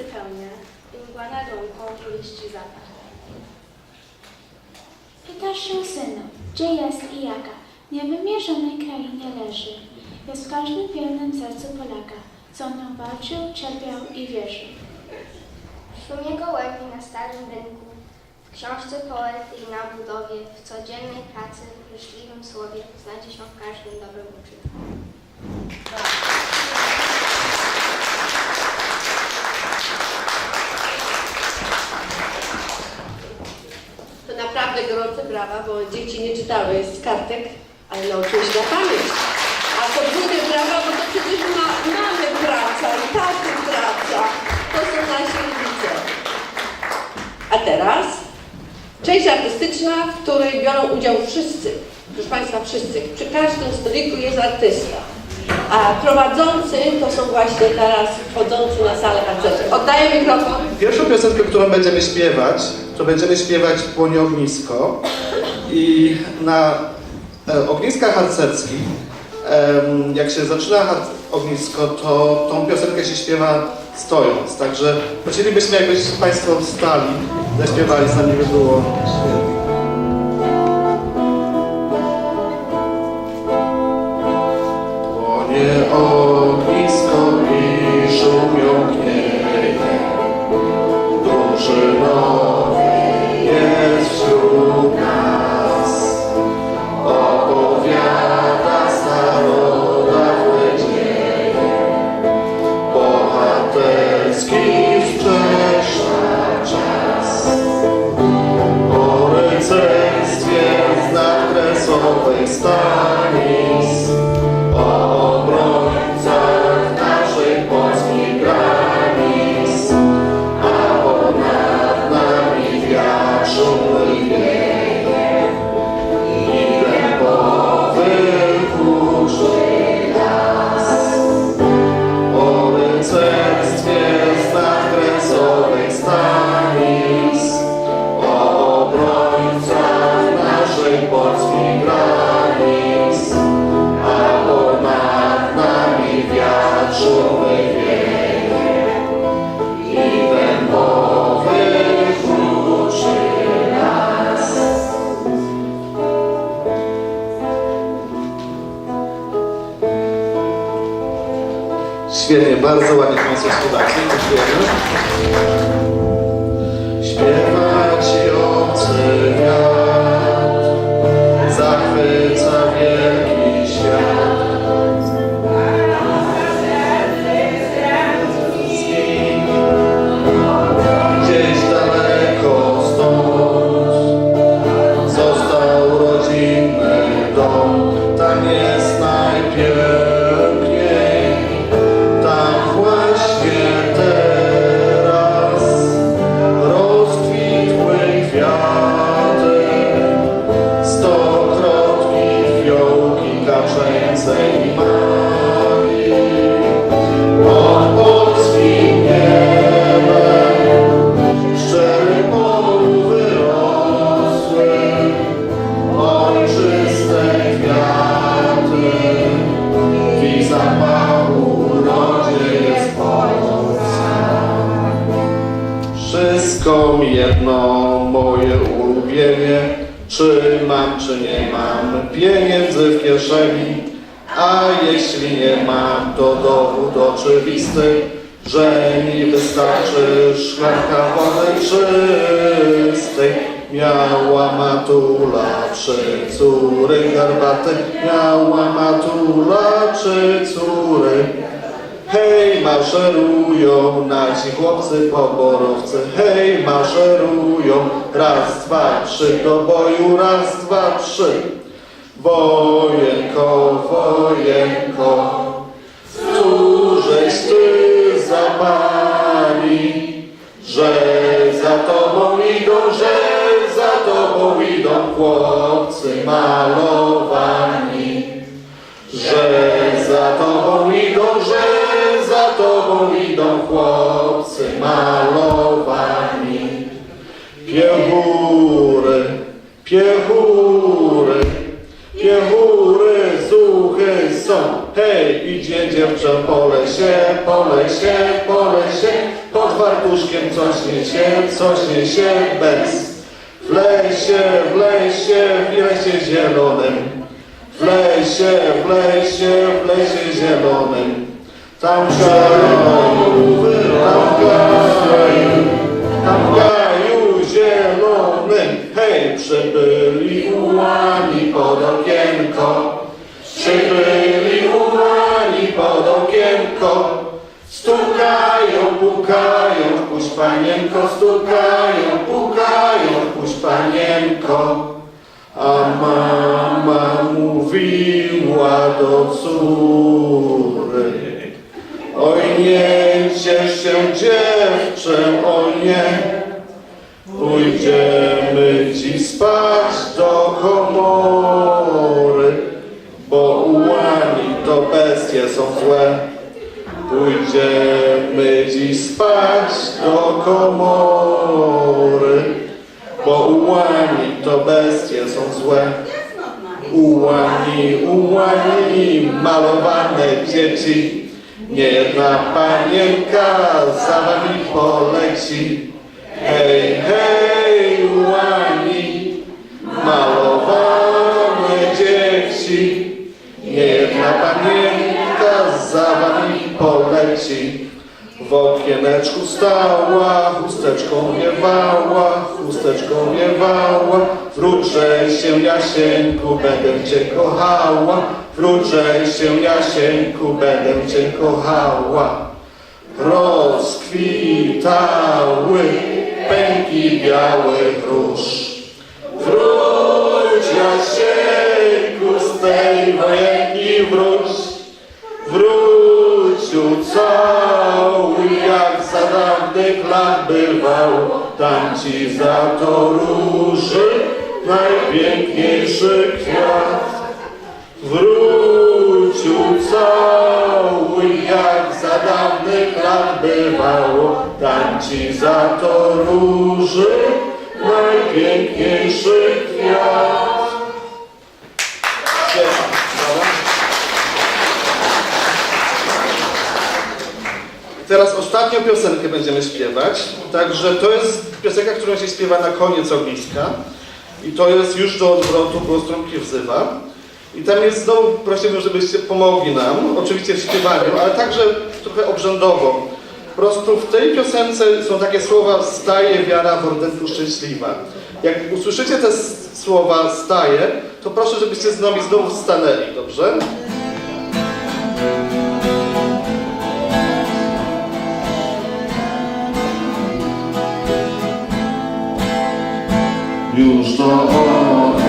pełnia i mgła nad łąką liści zapach. Pytasz się synu, gdzie jest i jaka? Niewymierzonej krainie leży. Jest w każdym wiernym sercu Polaka, co nią walczył, cierpiał i wierzył. Szumie gołębi na starym rynku, w książce poety i na budowie, w codziennej pracy, w życzliwym słowie znajdzie się w każdym dobrym uczynku. To naprawdę gorące brawa, bo dzieci nie czytały z kartek, ale nauczyły się na pamięć. A podwójne brawa, bo to przecież ma, mamy praca i taty praca. To są nasi rodzice. A teraz część artystyczna, w której biorą udział wszyscy. Proszę Państwa, wszyscy. Przy każdym stoliku jest artysta. A prowadzący to są właśnie teraz wchodzący na salę harcerze. Oddaję mikrofon. Pierwszą piosenkę, którą będziemy śpiewać, to będziemy śpiewać Płonie ognisko i na e, ogniskach harcerskich, jak się zaczyna har- ognisko, to tą piosenkę się śpiewa stojąc, także prosilibyśmy, jakbyś Państwo wstali, zaśpiewali, z nami by było świetnie. Boże. Jesus. Bardzo ładnie Państwo śpiewacie. Dziękujemy. Oczywisty, że mi wystarczy szklanka wody czystej. Miała matula trzy córy garbaty, miała matula trzy córy. Hej, maszerują nasi chłopcy poborowcy, hej, maszerują, raz, dwa, trzy, do boju, raz, dwa, trzy. Wojenko, wojenko, mści za Pani, że za Tobą idą, że za Tobą idą chłopcy malowani, że za Tobą idą, że za Tobą idą chłopcy malowani. Piechury, piechury, piechury zuchy są, Hej, idzie dziewczę po lesie, po lesie, po lesie. Pod fartuszkiem coś niesie, coś niesie bez. W lesie, w lesie, w lesie zielonym. W lesie, w lesie, w lesie zielonym. Tam gaju, tam gaju, tam gaju zielonym. Hej, przybyli ułani pod okienko. Przybyli Stukają, pukają, wpuść panienko, stukają, pukają, wpuść panienko. A mama mówiła do córy, oj nie ciesz się dziewczę, oj nie, pójdziemy dziś spać do komory, bo ułani to bestie są złe. Pójdziemy dziś spać do komory, bo ułani to bestie są złe. Ułani, ułani, malowane dzieci, nie jedna panienka za wami poleci. Hej, hej, ułani, malowane poleci. W okieneczku stała, chusteczką wiewała, chusteczką wiewała. Wróćże się Jasieńku, będę Cię kochała. Wróćże się Jasieńku, będę Cię kochała. Rozkwitały pęki białych róż. Cały jak za dawnych lat bywał, tam ci za to róży najpiękniejszy kwiat. Wrócił cały jak za dawnych lat bywało, tam ci za to róży najpiękniejszy kwiat. Teraz ostatnią piosenkę będziemy śpiewać. Także to jest piosenka, którą się śpiewa na koniec ogniska. I to jest już do odwrotu głos trąbki wzywa. I tam jest znowu, prosimy, żebyście pomogli nam, oczywiście w śpiewaniu, ale także trochę obrzędowo. Po prostu w tej piosence są takie słowa staje wiara w ordenku szczęśliwa. Jak usłyszycie te słowa staje, to proszę, żebyście z nami znowu stanęli, dobrze? Już do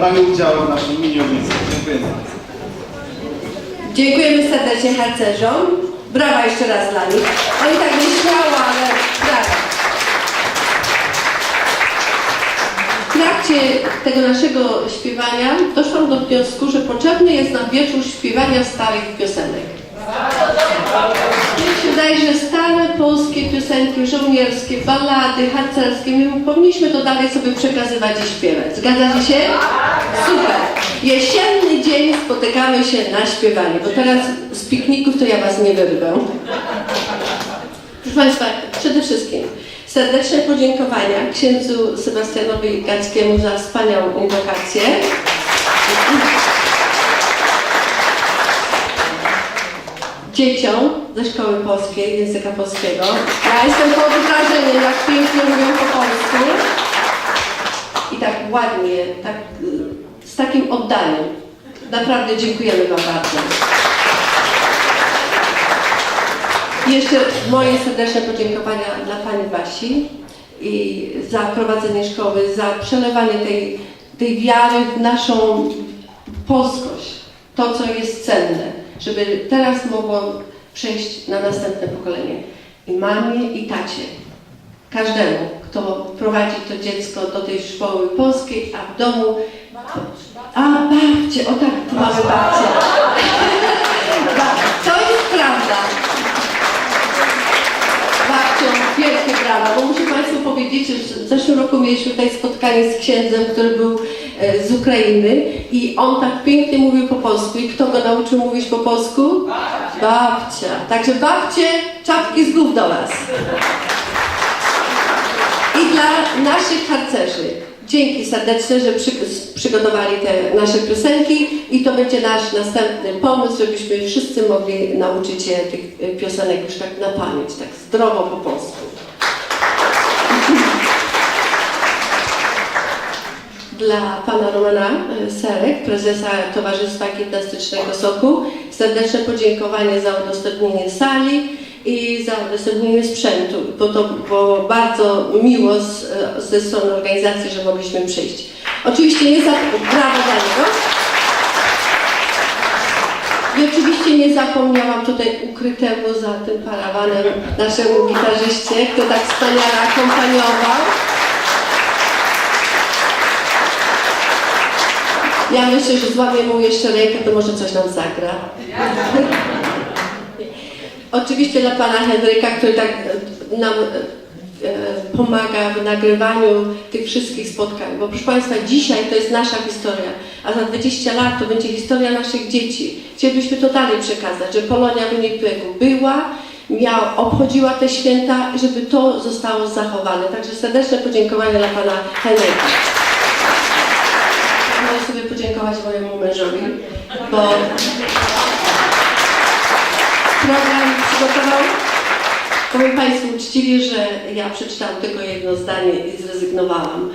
branie udziału w naszym mini-ognisku. Dziękuję bardzo. Dziękujemy serdecznie harcerzom. Brawa jeszcze raz dla nich. Oni tak nie śmiało, ale brawa. W trakcie tego naszego śpiewania doszłam do wniosku, że potrzebny jest nam wieczór śpiewania starych piosenek. Mnie się wydaje, że stare polskie piosenki żołnierskie, ballady, harcerskie, my powinniśmy to dalej sobie przekazywać i śpiewać. Zgadzacie się? Super. Jesienny dzień spotykamy się na śpiewanie, bo teraz z pikników to ja was nie wyrwę. Proszę Państwa, przede wszystkim serdeczne podziękowania księdzu Sebastianowi Gackiemu za wspaniałą inwokację. Dzieciom ze szkoły polskiej, języka polskiego. Ja jestem pod wrażeniem, jak pięknie mówią po polsku. I tak ładnie, tak, z takim oddaniem. Naprawdę dziękujemy Wam bardzo. Jeszcze moje serdeczne podziękowania dla Pani Basi i za prowadzenie szkoły, za przelewanie tej, tej wiary w naszą polskość, to co jest cenne, żeby teraz mogło przejść na następne pokolenie. I mamie, i tacie, każdemu, kto prowadzi to dziecko do tej szkoły polskiej, a w domu... A, babcie, o tak, tu mamy babcie. Ba- To jest prawda. Babcią, wielkie brawa, bo muszę Państwu powiedzieć, że w zeszłym roku mieliśmy tutaj spotkanie z księdzem, który był e, z Ukrainy i on tak pięknie mówił po polsku. I kto go nauczył mówić po polsku? Babcia. Także babcie, czapki z głów do Was. I dla naszych harcerzy dzięki serdeczne, że przy, przygotowali te nasze piosenki i to będzie nasz następny pomysł, żebyśmy wszyscy mogli nauczyć się tych y, piosenek już tak na pamięć, tak zdrowo po polsku. Dla pana Romana y, Serek, prezesa Towarzystwa Gimnastycznego Soku, serdeczne podziękowanie za udostępnienie sali i za udostępnienie sprzętu, bo to było bardzo miło z, ze strony organizacji, że mogliśmy przyjść. Oczywiście nie za... Brawo dla niego. I oczywiście nie zapomniałam tutaj ukrytemu za tym parawanem naszemu gitarzyście, kto tak wspaniale akompaniował. Ja myślę, że złamię mu jeszcze rękę, to może coś nam zagra. Oczywiście dla pana Henryka, który tak e, nam e, e, pomaga w nagrywaniu tych wszystkich spotkań. Bo proszę Państwa, dzisiaj to jest nasza historia, a za 20 lat to będzie historia naszych dzieci. Chcielibyśmy to dalej przekazać, że Polonia Winnipegu była, miała, obchodziła te święta, żeby to zostało zachowane. Także serdeczne podziękowania dla pana Henryka. Sobie podziękować mojemu mężowi, bo program przygotował. Powiem Państwu uczciwie, że ja przeczytałam tylko jedno zdanie i zrezygnowałam,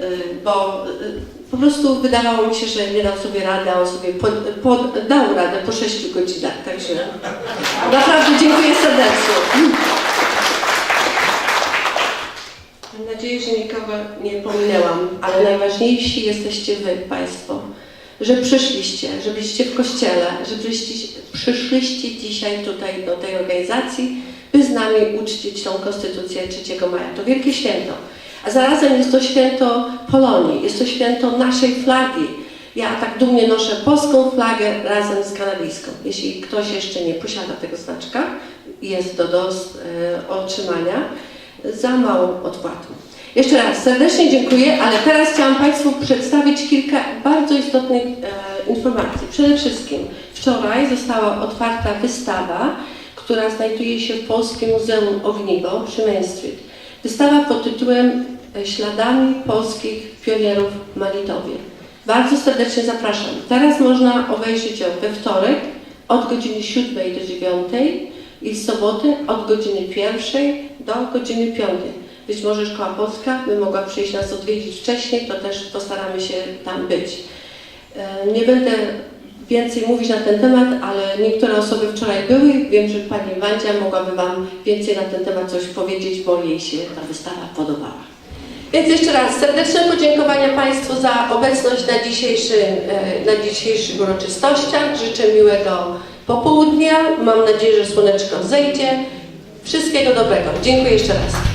y, bo y, po prostu wydawało mi się, że nie dał sobie rady, a on sobie pod, dał radę po 6 godzinach. Także naprawdę dziękuję serdecznie. Mam nadzieję, że nikogo nie pominęłam, ale najważniejsi jesteście Wy, Państwo, że przyszliście, że byliście w kościele, że byliście, przyszliście dzisiaj tutaj do tej organizacji, by z nami uczcić tą Konstytucję 3 maja. To wielkie święto. A zarazem jest to święto Polonii, jest to święto naszej flagi. Ja tak dumnie noszę polską flagę razem z kanadyjską. Jeśli ktoś jeszcze nie posiada tego znaczka, jest do, do e, otrzymania za małą odpłatą. Jeszcze raz serdecznie dziękuję, ale teraz chciałam Państwu przedstawić kilka bardzo istotnych e, informacji. Przede wszystkim wczoraj została otwarta wystawa, która znajduje się w Polskim Muzeum Ogniwo przy Main Street. Wystawa pod tytułem e, Śladami polskich pionierów w. Bardzo serdecznie zapraszam. Teraz można obejrzeć ją we wtorek od godziny 7 do 9 i w sobotę od godziny 1 do godziny 5. Być może Szkoła Polska by mogła przyjść nas odwiedzić wcześniej, to też postaramy się tam być. E, Nie będę więcej mówić na ten temat, ale niektóre osoby wczoraj były. Wiem, że Pani Wandzia mogłaby Wam więcej na ten temat coś powiedzieć, bo jej się ta wystawa podobała. Więc jeszcze raz serdeczne podziękowania Państwu za obecność na, dzisiejszym, e, na dzisiejszych uroczystościach. Życzę miłego popołudnia. Mam nadzieję, że słoneczko zejdzie. Wszystkiego dobrego. Dziękuję jeszcze raz.